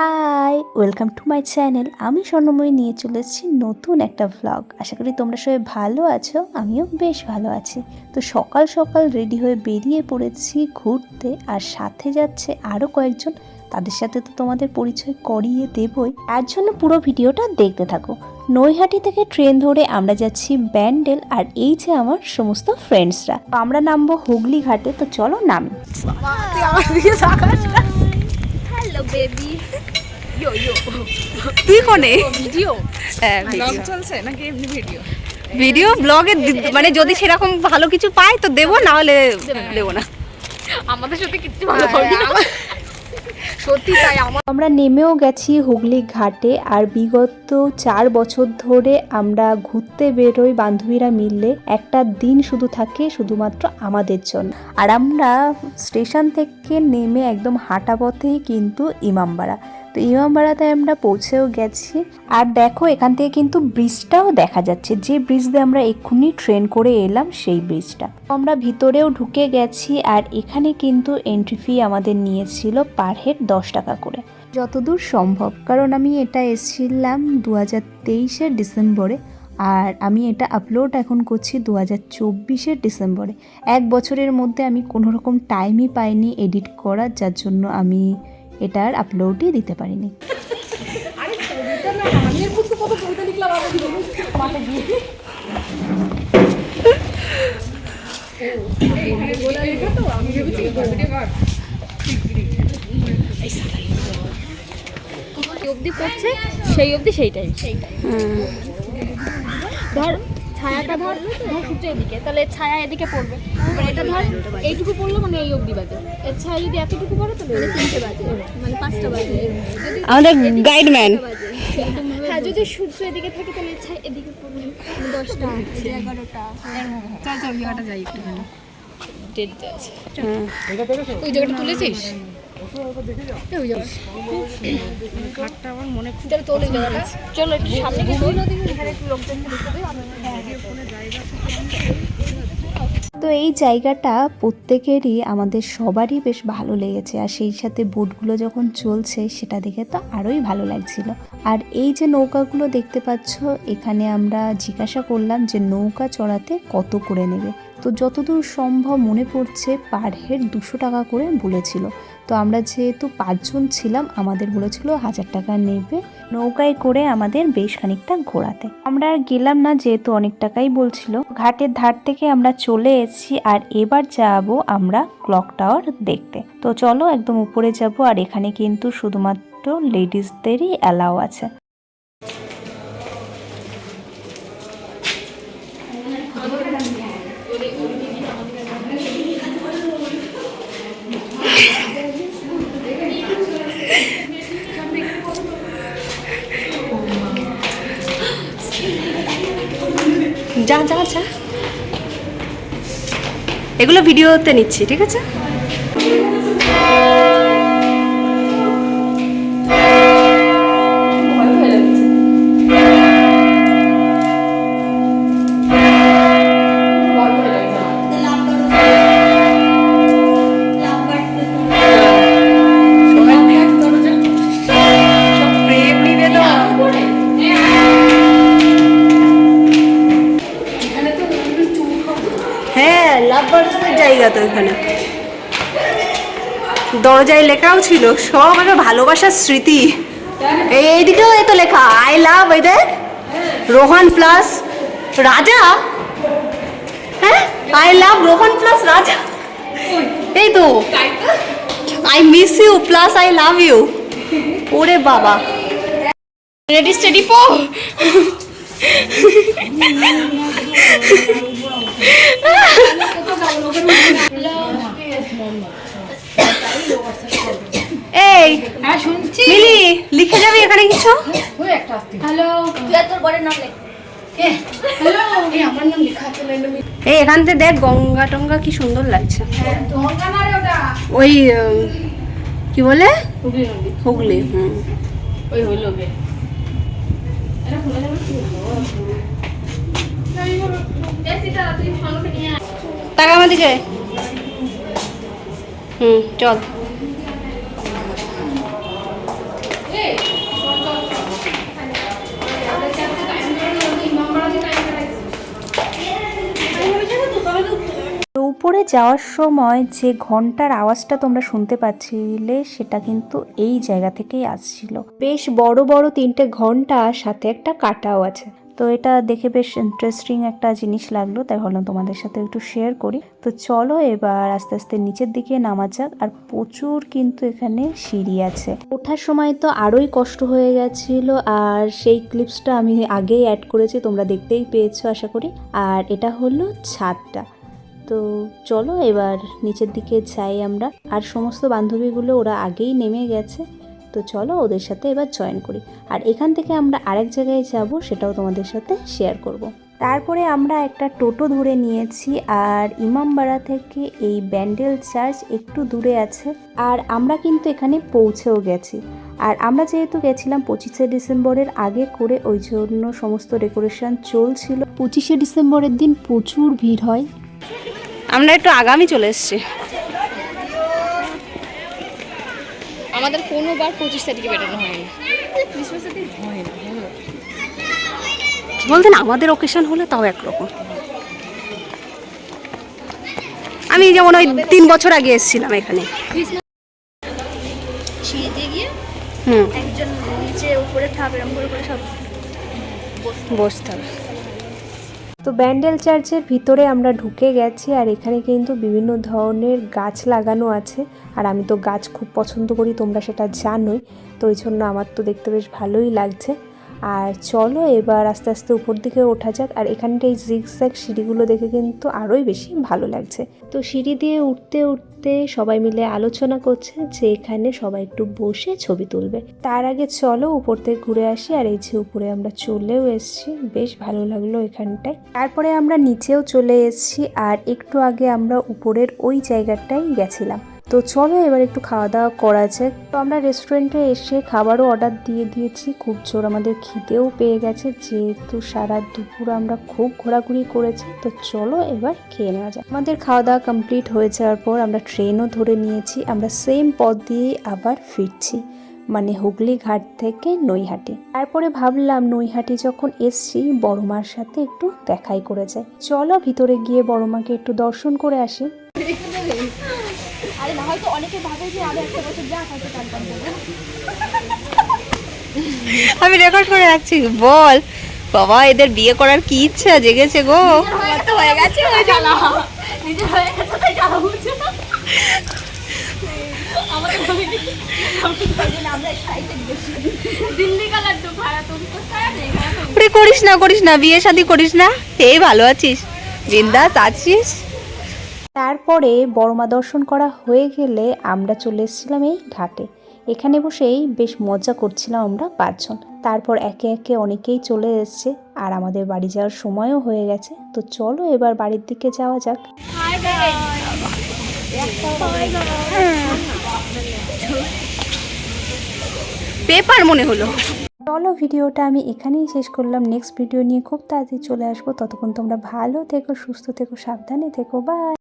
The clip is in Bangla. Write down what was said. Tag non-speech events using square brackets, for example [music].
Hi, welcome to my channel. আমি স্বর্ণময়ী নিয়ে চলে এসেছি নতুন একটা ভ্লগ আশা করি তোমরা সবাই ভালো আছো, আমিও বেশ ভালো আছি। তো সকাল সকাল রেডি হয়ে বেরিয়ে পড়েছি ঘুরতে, আর সাথে যাচ্ছে আরও কয়েকজন। তাদের সাথে তো তোমাদের পরিচয় করিয়ে দেবই। তার জন্য পুরো ভিডিওটা দেখতে থাকো। নৈহাটি থেকে ট্রেন ধরে আমরা যাচ্ছি ব্যান্ডেল, আর এই যে আমার সমস্ত ফ্রেন্ডসরা আমরা নামবো হুগলি ঘাটে, তো চলো নামি। হ্যালো বেবি ইয়ো তুই কোনে? ভিডিও? হ্যাঁ ব্লগ চলছে নাকি এমনি ভিডিও ভিডিও ব্লগে মানে যদি সেরকম ভালো কিছু পাই তো দেবো না হলে দেবো না। আমাদের সাথে কিচ্ছু ভালো হবে না সত্যি তাই আমরা নেমেও গেছি হুগলি ঘাটে আর বিগত চার বছর ধরে আমরা ঘুরতে বেরোই বান্ধবীরা মিললে একটা দিন শুধু থাকে শুধুমাত্র আমাদের জন্য। আর আমরা স্টেশন থেকে নেমে একদম হাঁটা পথেই কিন্তু ইমামবাড়া। তো ইমামবাড়াতে আমরা পৌঁছেও গেছি। আর দেখো, এখান থেকে কিন্তু ব্রিজটাও দেখা যাচ্ছে। যে ব্রিজ দিয়ে আমরা এক্ষুনি ট্রেন করে এলাম, সেই ব্রিজটা। আমরা ভিতরেও ঢুকে গেছি আর এখানে কিন্তু এন্ট্রি ফি আমাদের নিয়েছিল পার হেড দশ টাকা করে। যতদূর সম্ভব, কারণ আমি এটা এসেছিলাম দু হাজার তেইশের ডিসেম্বরে আর আমি এটা আপলোড এখন করছি দু হাজার চব্বিশের ডিসেম্বরে। এক বছরের মধ্যে আমি কোনো রকম টাইমই পাইনি এডিট করার, যার জন্য আমি এটার আপলোডই দিতে পারিনি অবধি পড়ছে সেই অবধি সেইটাই ধর ছায়াটা ধর ধর সূর্য এদিকে তাহলে ছায়া এদিকে পড়বে। এবার এটা ধর এইটুকু পড়ল মানে এই অবধি বাজে। এর ছায়া যদি এতটুকু পড়ে তাহলে মানে তিনটে বাজে। মানে পাঁচটা বাজে। আমাদের গাইডম্যান হ্যাঁ যদি সূর্য এদিকে থাকে তাহলে ছায়া এদিকে পড়বে দশটা এগারোটা। চল চল যাই একটু ওই জায়গাটা তুলেছিস? তো এই জায়গাটা প্রত্যেকেরই, আমাদের সবারই বেশ ভালো লেগেছে। আর সেই সাথে বোটগুলো যখন চলছে, সেটা দেখে তো আরোই ভালো লাগছিল। আর এই যে নৌকাগুলো দেখতে পাচ্ছ, এখানে আমরা জিজ্ঞাসা করলাম যে নৌকা চড়াতে কত করে নেবে? তো যতদূর সম্ভব মনে পড়ছে, পার হেড দুশো টাকা করে বলেছিল। তো আমরা যেহেতু পাঁচজন ছিলাম, আমাদের বলেছিল হাজার টাকা নেবে। নৌকায় করে আমাদের বেশ খানিকটা ঘোরাতে। আমরা আর গেলাম না যেহেতু অনেক টাকাই বলছিল। ঘাটের ধার থেকে আমরা চলে এসেছি আর এবার যাব আমরা ক্লক টাওয়ার দেখতে। তো চলো একদম উপরে যাব আর এখানে কিন্তু শুধুমাত্র লেডিসদেরই অ্যালাও আছে। যা যা যা। এগুলো ভিডিওতে নিচ্ছি ঠিক আছে? জায়গা তো এখানে। দরজায় লেখাও ছিল সব একটা ভালোবাসার স্মৃতি। এই এইদিকেও এ তো লেখা আই লাভ এই দেখ রোহন প্লাস রাজা? হ্যাঁ? আই লাভ রোহন প্লাস রাজা? এই তো। I miss you plus I love you ওরে বাবা। রেডি স্টেডি পো। [laughs] [laughs] এই হ্যাঁ শুনছি। মিলি লিখে যাবি এখানে কিছু? হ্যালো। তুই তোর বরের নাম লেখ। এই এখান থেকে দেখ গঙ্গা টঙ্গা কি সুন্দর লাগছে। ওটা। ওই কি বলে? হুগলি হুম। ওই হইল গে টাকা আমাদেরকে হুম, চল। উপরে যাওয়ার সময় যে ঘণ্টার আওয়াজটা তোমরা শুনতে পাচ্ছিলে, সেটা কিন্তু এই জায়গা থেকেই আসছিল। বেশ বড় বড় তিনটে ঘণ্টা, সাথে একটা কাটাও আছে। তো এটা দেখে বেশ ইন্টারেস্টিং একটা জিনিস লাগল, তাই ভাবলাম তোমাদের সাথে একটু শেয়ার করি। তো চলো এবার আস্তে আস্তে নিচের দিকে নামা যাক, আর প্রচুর কিন্তু এখানে সিঁড়ি আছে। ওঠার সময় তো আরোই কষ্ট হয়ে গেছিল, আর সেই ক্লিপসটা আমি আগেই অ্যাড করেছি, তোমরা দেখতেই পেয়েছ আশা করি। আর এটা হলো ছাদটা। তো চলো এবার নিচের দিকে যাই আমরা। আর সমস্ত বান্ধবীগুলো ওরা আগেই নেমে গেছে। তো চলো ওদের সাথে এবার জয়েন করি। আর এখান থেকে আমরা আরেক জায়গায় যাব, সেটাও তোমাদের সাথে শেয়ার করব। তারপরে আমরা একটা টোটো ধরে নিয়েছি, আর ইমামবাড়া থেকে এই ব্যান্ডেল চার্চ একটু দূরে আছে। আর আমরা কিন্তু এখানে পৌঁছেও গেছি। আর আমরা যেহেতু গেছিলাম পঁচিশে ডিসেম্বরের আগে করে, ওই জন্য সমস্ত ডেকোরেশন চলছিল। পঁচিশে ডিসেম্বরের দিন প্রচুর ভিড় হয়। আমরা একটু আগামী চলে এসেছি। আমাদের কোনোবার পঁচিশ তারিখে বেরোনো হয়নি। ক্রিসমাসের দিন হয় না হ্যাঁ। আমাদের ওকেশন হলে তাও একরকম। আমি যেমন ওই তিন বছর আগে এসেছিলাম এখানে। হুম। একজন নিচে উপরে থাক করে করে সব বসতে হবে। তো ব্যান্ডেল চার্চের ভিতরে আমরা ঢুকে গেছি আর এখানে কিন্তু বিভিন্ন ধরনের গাছ লাগানো আছে। আর আমি তো গাছ খুব পছন্দ করি, তোমরা সেটা জানোই। তো ওই জন্য আমার তো দেখতে বেশ ভালোই লাগছে। আর চলো এবার আস্তে আস্তে উপর দিকে ওঠা যাক। আর এখানটা এই জিগজ্যাগ সিঁড়িগুলো দেখে কিন্তু আরোই বেশি ভালো লাগছে। তো সিঁড়ি দিয়ে উঠতে উঠতে সবাই মিলে আলোচনা করছে যে এখানে সবাই একটু বসে ছবি তুলবে। তার আগে চলো উপর থেকে ঘুরে আসি। আর এই যে উপরে আমরা চলেও এসেছি। বেশ ভালো লাগল এখানটায়। তারপরে আমরা নিচেও চলে এসেছি। আর একটু আগে আমরা উপরের ওই জায়গাটাই গেছিলাম। তো চলো এবার একটু খাওয়া দাওয়া করা যাক। তো আমরা রেস্টুরেন্টে এসে খাবারও অর্ডার দিয়ে দিয়েছি। খুব জোর আমাদের খিদেও পেয়ে গেছে। যেহেতু সারা দুপুর আমরা খুব ঘোরাঘুরি করেছি, তো চলো এবার খেয়ে নেওয়া যাক। আমাদের খাওয়া দাওয়া কমপ্লিট হয়ে যাওয়ার পর আমরা ট্রেনও ধরে নিয়েছি। আমরা সেম পথ দিয়ে আবার ফিরছি মানে হুগলি ঘাট থেকে নৈহাটি। তারপরে ভাবলাম নৈহাটি যখন এসছি বড় মার সাথে একটু দেখাই করে যায় চলো ভিতরে গিয়ে বড় মাকে একটু দর্শন করে আসি। হয়তো অনেকে ভাবে যে আরও একটা বছর যাক হয়তো কালকান আমি রেকর্ড করে রাখছি বল। বাবা এদের বিয়ে করার কি ইচ্ছা? জেগেছে গো। হয়ে গেছে করিস না করিস না বিয়ে শাদি করিস না। এই ভালো আছিস। বিন্দাস আছিস। তারপরে বড়মা দর্শন করা হয়ে গেলে আমরা চলে এসেছিলাম এই ঘাটে। এখানে বসেই বেশ মজা করছিলাম আমরা পাঁচজন। তারপর একে একে অনেকেই চলে এসছে আর আমাদের বাড়ি যাওয়ার সময়ও হয়ে গেছে। তো চলো এবার বাড়ির দিকে যাওয়া যাক। পেপার মনে হলো। চলো ভিডিওটা আমি এখানেই শেষ করলাম। নেক্সট ভিডিও নিয়ে খুব তাড়াতাড়ি চলে আসব। ততক্ষণ তোমরা ভালো থেকো সুস্থ থেকো সাবধানে থেকো। বাই